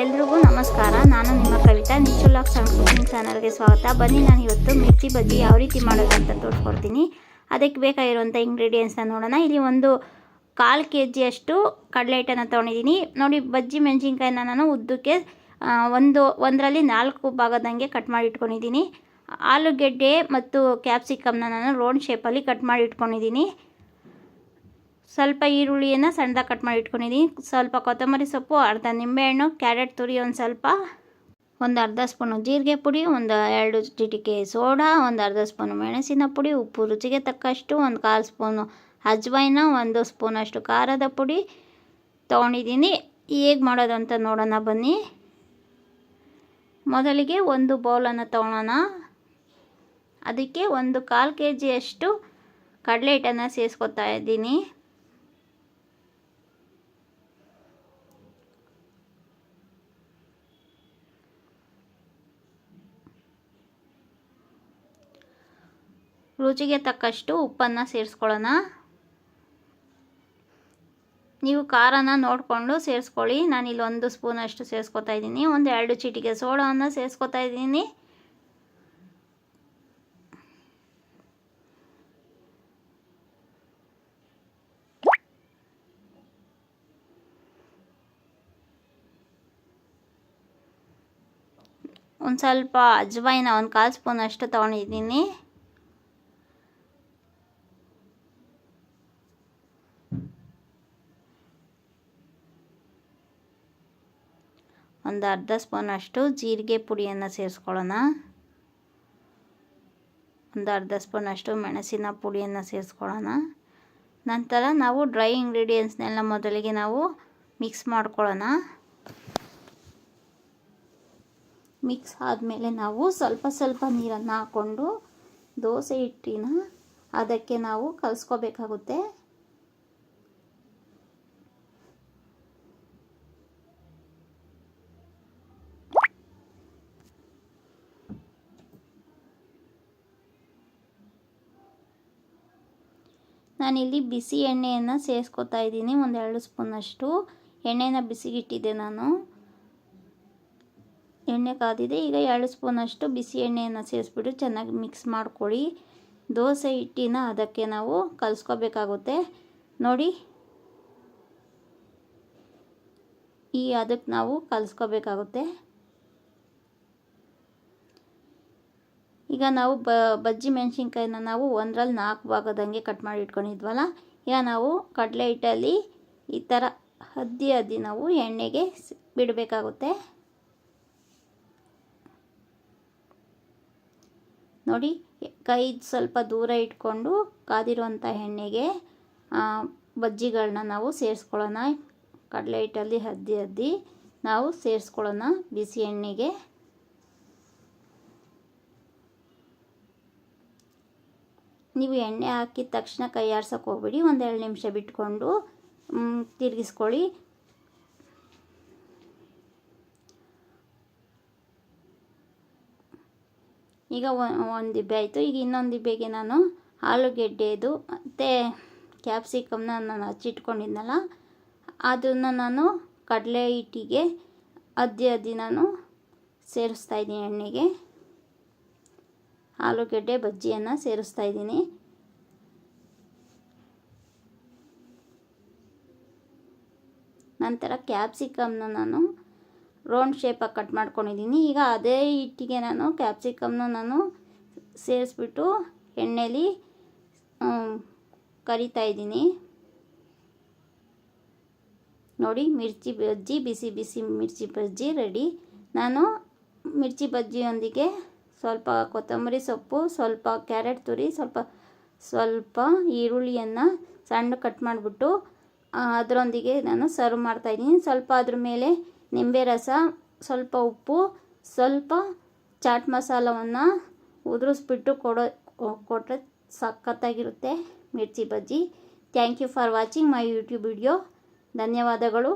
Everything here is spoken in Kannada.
ಎಲ್ರಿಗೂ ನಮಸ್ಕಾರ. ನಾನು ನಿಮ್ಮ ಕವಿತಾ. ನಿಚುಲಾಕ್ಸ್ ಸಣ್ಣ ಕುಕಿಂಗ್ ಚಾನಲ್ಗೆ ಸ್ವಾಗತ. ಬನ್ನಿ, ನಾನು ಇವತ್ತು ಮಿರ್ಚಿ ಬಜ್ಜಿ ಯಾವ ರೀತಿ ಮಾಡೋದು ಅಂತ ತೋರಿಸ್ಕೊಡ್ತೀನಿ. ಅದಕ್ಕೆ ಬೇಕಾಗಿರುವಂಥ ಇಂಗ್ರೀಡಿಯೆಂಟ್ಸ್ನ ನೋಡೋಣ. ಇಲ್ಲಿ ಒಂದು ಕಾಲು ಕೆ ಜಿಯಷ್ಟು ಕಡಲೆ ಹಿಟ್ಟನ್ನು ತೊಗೊಂಡಿದ್ದೀನಿ. ನೋಡಿ, ಬಜ್ಜಿ ಮೆಣಸಿನ್ಕಾಯಿನ ನಾನು ಉದ್ದಕ್ಕೆ ಒಂದು, ಒಂದರಲ್ಲಿ ನಾಲ್ಕು ಭಾಗದಂಗೆ ಕಟ್ ಮಾಡಿ ಇಟ್ಕೊಂಡಿದ್ದೀನಿ. ಆಲೂಗೆಡ್ಡೆ ಮತ್ತು ಕ್ಯಾಪ್ಸಿಕಮ್ನ ನಾನು ರೌಂಡ್ ಶೇಪಲ್ಲಿ ಕಟ್ ಮಾಡಿ ಇಟ್ಕೊಂಡಿದ್ದೀನಿ. ಸ್ವಲ್ಪ ಈರುಳ್ಳಿಯನ್ನು ಸಣ್ಣದಾಗಿ ಕಟ್ ಮಾಡಿ ಇಟ್ಕೊಂಡಿದ್ದೀನಿ ಸ್ವಲ್ಪ ಕೊತ್ತಂಬರಿ ಸೊಪ್ಪು, ಅರ್ಧ ನಿಂಬೆಹಣ್ಣು, ಕ್ಯಾರೆಟ್ ತುರಿ ಒಂದು ಸ್ವಲ್ಪ, ಒಂದು ಅರ್ಧ ಸ್ಪೂನು ಜೀರಿಗೆ ಪುಡಿ, ಒಂದು ಎರಡು ಚಿಟಿಕೆ ಸೋಡಾ, ಒಂದು ಅರ್ಧ ಸ್ಪೂನು ಮೆಣಸಿನ ಪುಡಿ, ಉಪ್ಪು ರುಚಿಗೆ ತಕ್ಕಷ್ಟು, ಒಂದು ಕಾಲು ಸ್ಪೂನು ಅಜ್ವೈನ, ಒಂದು ಸ್ಪೂನಷ್ಟು ಖಾರದ ಪುಡಿ ತೊಗೊಂಡಿದ್ದೀನಿ ಹೇಗೆ ಮಾಡೋದು ಅಂತ ನೋಡೋಣ ಬನ್ನಿ. ಮೊದಲಿಗೆ ಒಂದು ಬೌಲನ್ನು ತೊಗೊಳೋಣ. ಅದಕ್ಕೆ ಒಂದು ಕಾಲು ಕೆ ಜಿಯಷ್ಟು ಕಡಲೆ ಹಿಟ್ಟನ್ನು ಸೇರಿಸ್ಕೊತಾ ಇದ್ದೀನಿ. ರುಚಿಗೆ ತಕ್ಕಷ್ಟು ಉಪ್ಪನ್ನು ಸೇರಿಸ್ಕೊಳ್ಳೋಣ. ನೀವು ಖಾರನ ನೋಡಿಕೊಂಡು ಸೇರಿಸ್ಕೊಳ್ಳಿ. ಇಲ್ಲಿ ಒಂದು ಸ್ಪೂನಷ್ಟು ಸೇರಿಸ್ಕೊತಾ ಇದ್ದೀನಿ. ಒಂದು ಎರಡು ಚೀಟಿಗೆ ಸೋಡವನ್ನು ಸೇರಿಸ್ಕೊತಾ ಇದ್ದೀನಿ. ಒಂದು ಸ್ವಲ್ಪ ಅಜ್ವೈನ ಒಂದು ಕಾಲು ಸ್ಪೂನಷ್ಟು ತೊಗೊಂಡಿದ್ದೀನಿ. ಒಂದು ಅರ್ಧ ಸ್ಪೂನಷ್ಟು ಜೀರಿಗೆ ಪುಡಿಯನ್ನು ಸೇರಿಸ್ಕೊಳ್ಳೋಣ. ಒಂದು ಅರ್ಧ ಸ್ಪೂನಷ್ಟು ಮೆಣಸಿನ ಪುಡಿಯನ್ನು ಸೇರಿಸ್ಕೊಳ್ಳೋಣ. ನಂತರ ನಾವು ಡ್ರೈ ಇಂಗ್ರೀಡಿಯೆಂಟ್ಸ್ನೆಲ್ಲ ಮೊದಲಿಗೆ ನಾವು ಮಿಕ್ಸ್ ಮಾಡ್ಕೊಳ್ಳೋಣ. ಮಿಕ್ಸ್ ಆದಮೇಲೆ ನಾವು ಸ್ವಲ್ಪ ಸ್ವಲ್ಪ ನೀರನ್ನು ಹಾಕ್ಕೊಂಡು ದೋಸೆ ಹಿಟ್ಟಿನ ಅದಕ್ಕೆ ನಾವು ಕಲಿಸ್ಕೋಬೇಕಾಗುತ್ತೆ. ನಾನಿಲ್ಲಿ ಬಿಸಿ ಎಣ್ಣೆಯನ್ನು ಸೇರಿಸ್ಕೊತಾ ಇದ್ದೀನಿ ಒಂದು ಎರಡು ಸ್ಪೂನಷ್ಟು. ಎಣ್ಣೆನ ಬಿಸಿಗಿಟ್ಟಿದ್ದೆ ನಾನು. ಎಣ್ಣೆ ಕಾದಿದೆ, ಈಗ ಎರಡು ಸ್ಪೂನಷ್ಟು ಬಿಸಿ ಎಣ್ಣೆಯನ್ನು ಸೇರಿಸ್ಬಿಟ್ಟು ಚೆನ್ನಾಗಿ ಮಿಕ್ಸ್ ಮಾಡ್ಕೊಳ್ಳಿ. ದೋಸೆ ಹಿಟ್ಟಿನ ಅದಕ್ಕೆ ನಾವು ಕಲಿಸ್ಕೋಬೇಕಾಗುತ್ತೆ. ನೋಡಿ. ಈ ಅದಕ್ಕೆ ನಾವು ಕಲಿಸ್ಕೋಬೇಕಾಗುತ್ತೆ. ಈಗ ನಾವು ಬ, ಬಜ್ಜಿ ಮೆಣಸಿನ್ಕಾಯಿನ ನಾವು ಒಂದರಲ್ಲಿ ನಾಲ್ಕು ಭಾಗದಂಗೆ ಕಟ್ ಮಾಡಿ ಇಟ್ಕೊಂಡಿದ್ವಲ್ಲ, ಈಗ ನಾವು ಕಡಲೆ ಹಿಟ್ಟಲ್ಲಿ ಈ ಥರ ಹದ್ದಿ ಹದ್ದಿ ನಾವು ಎಣ್ಣೆಗೆ ಬಿಡಬೇಕಾಗುತ್ತೆ. ನೋಡಿ, ಕೈ ಸ್ವಲ್ಪ ದೂರ ಇಟ್ಕೊಂಡು ಕಾದಿರುವಂಥ ಎಣ್ಣೆಗೆ ಬಜ್ಜಿಗಳನ್ನ ನಾವು ಸೇರಿಸ್ಕೊಳ್ಳೋಣ. ಕಡಲೆ ಹಿಟ್ಟಲ್ಲಿ ಹದ್ದಿ ಹದ್ದಿ ನಾವು ಸೇರಿಸ್ಕೊಳ್ಳೋಣ ಬಿಸಿ ಎಣ್ಣೆಗೆ. ನೀವು ಎಣ್ಣೆ ಹಾಕಿದ ತಕ್ಷಣ ಕೈ ಆರ್ಸೋಕೆ ಹೋಗ್ಬಿಡಿ ಒಂದೆರಡು ನಿಮಿಷ ಬಿಟ್ಕೊಂಡು ತಿರುಗಿಸ್ಕೊಳ್ಳಿ. ಈಗ ಒಂದು ದಿಬ್ಬೆ ಆಯಿತು. ಈಗ ಇನ್ನೊಂದು ದಿಬ್ಬೆಗೆ ನಾನು ಆಲೂಗೆಡ್ಡೆದು ಮತ್ತು ಕ್ಯಾಪ್ಸಿಕಮ್ನ ನಾನು ಹಚ್ಚಿಟ್ಕೊಂಡಿದ್ನಲ್ಲ, ಅದನ್ನು ನಾನು ಕಡಲೆ ಹಿಟ್ಟಿಗೆ ಅದ್ದಿ ಅದ್ದಿ ನಾನು ಸೇರಿಸ್ತಾ ಇದ್ದೀನಿ ಎಣ್ಣೆಗೆ. ಆಲೂಗೆಡ್ಡೆ ಬಜ್ಜಿಯನ್ನು ಸೇರಿಸ್ತಾ ಇದ್ದೀನಿ. ನಂತರ ಕ್ಯಾಪ್ಸಿಕಮ್ನ ನಾನು ರೌಂಡ್ ಶೇಪಾಗಿ ಕಟ್ ಮಾಡ್ಕೊಂಡಿದ್ದೀನಿ. ಈಗ ಅದೇ ಹಿಟ್ಟಿಗೆ ನಾನು ಕ್ಯಾಪ್ಸಿಕಮ್ನ ನಾನು ಸೇರಿಸ್ಬಿಟ್ಟು ಎಣ್ಣೆಲಿ ಕರಿತಾ ಇದ್ದೀನಿ. ನೋಡಿ, ಮಿರ್ಚಿ ಬಜ್ಜಿ, ಬಿಸಿ ಬಿಸಿ ಮಿರ್ಚಿ ಬಜ್ಜಿ ರೆಡಿ. ನಾನು ಮಿರ್ಚಿ ಬಜ್ಜಿಯೊಂದಿಗೆ ಸ್ವಲ್ಪ ಕೊತ್ತಂಬರಿ ಸೊಪ್ಪು, ಸ್ವಲ್ಪ ಕ್ಯಾರೆಟ್ ತುರಿ, ಸ್ವಲ್ಪ ಸ್ವಲ್ಪ ಈರುಳ್ಳಿಯನ್ನು ಸಣ್ಣ ಕಟ್ ಮಾಡಿಬಿಟ್ಟು ಅದರೊಂದಿಗೆ ನಾನು ಸರ್ವ್ ಮಾಡ್ತಾಯಿದ್ದೀನಿ ಸ್ವಲ್ಪ ಅದ್ರ ಮೇಲೆ ನಿಂಬೆ ರಸ, ಸ್ವಲ್ಪ ಉಪ್ಪು, ಸ್ವಲ್ಪ ಚಾಟ್ ಮಸಾಲವನ್ನು ಉದುರಿಸ್ಬಿಟ್ಟು ಕೊಡೋ ಕೊಟ್ಟರೆ ಸಖತ್ತಾಗಿರುತ್ತೆ mirchi bajji. Thank you for watching my YouTube video ಧನ್ಯವಾದಗಳು.